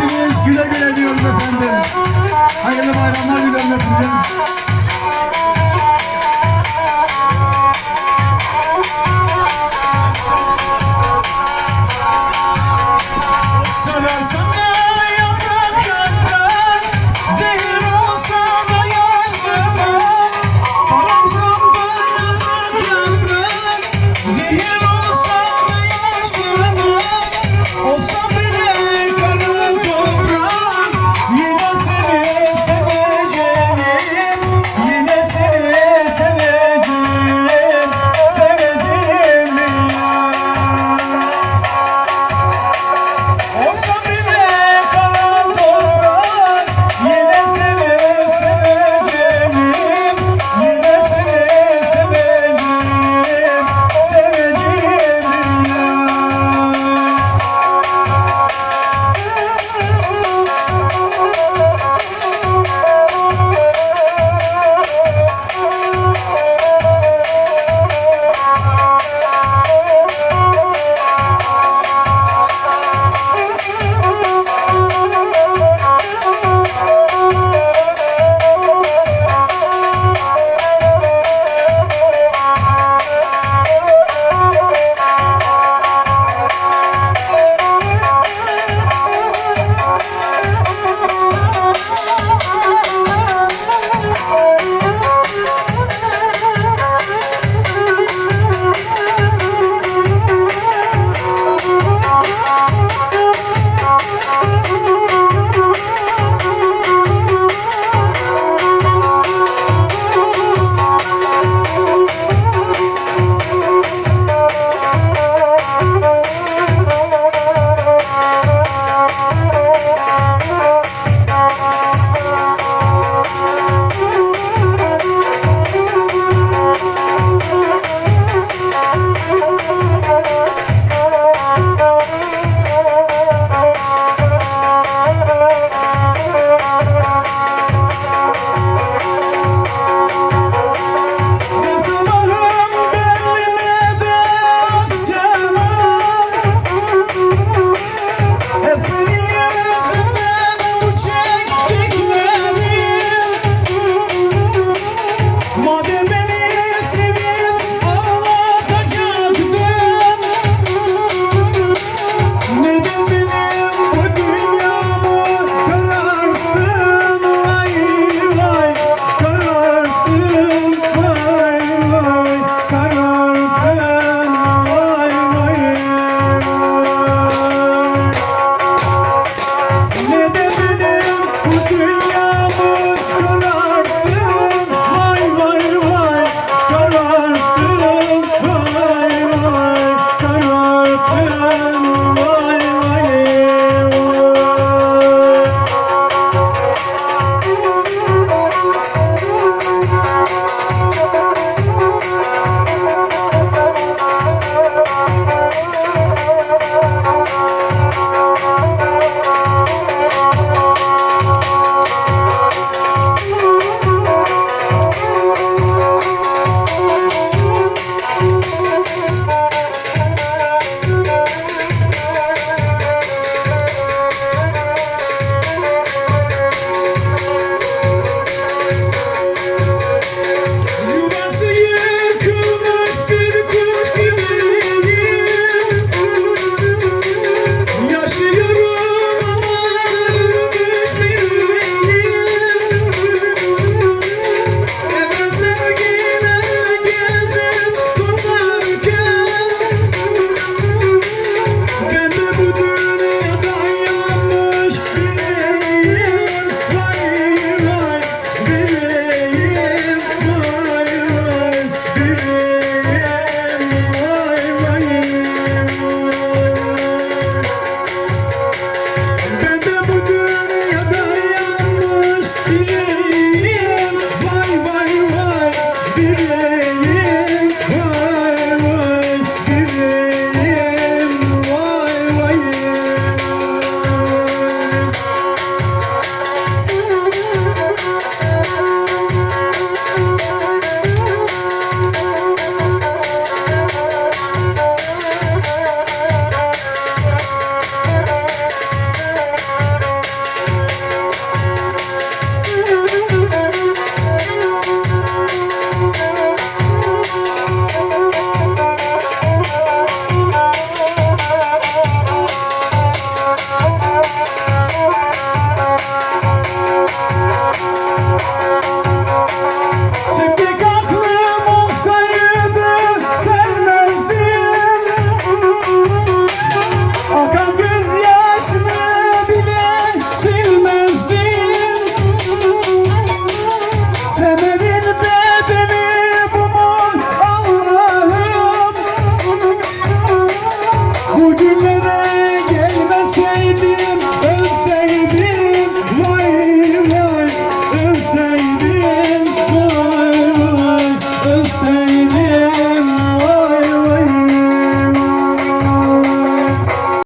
geldiniz. Güle güle diyoruz efendim. Hayırlı bayramlar diliyorum hepinize. 我知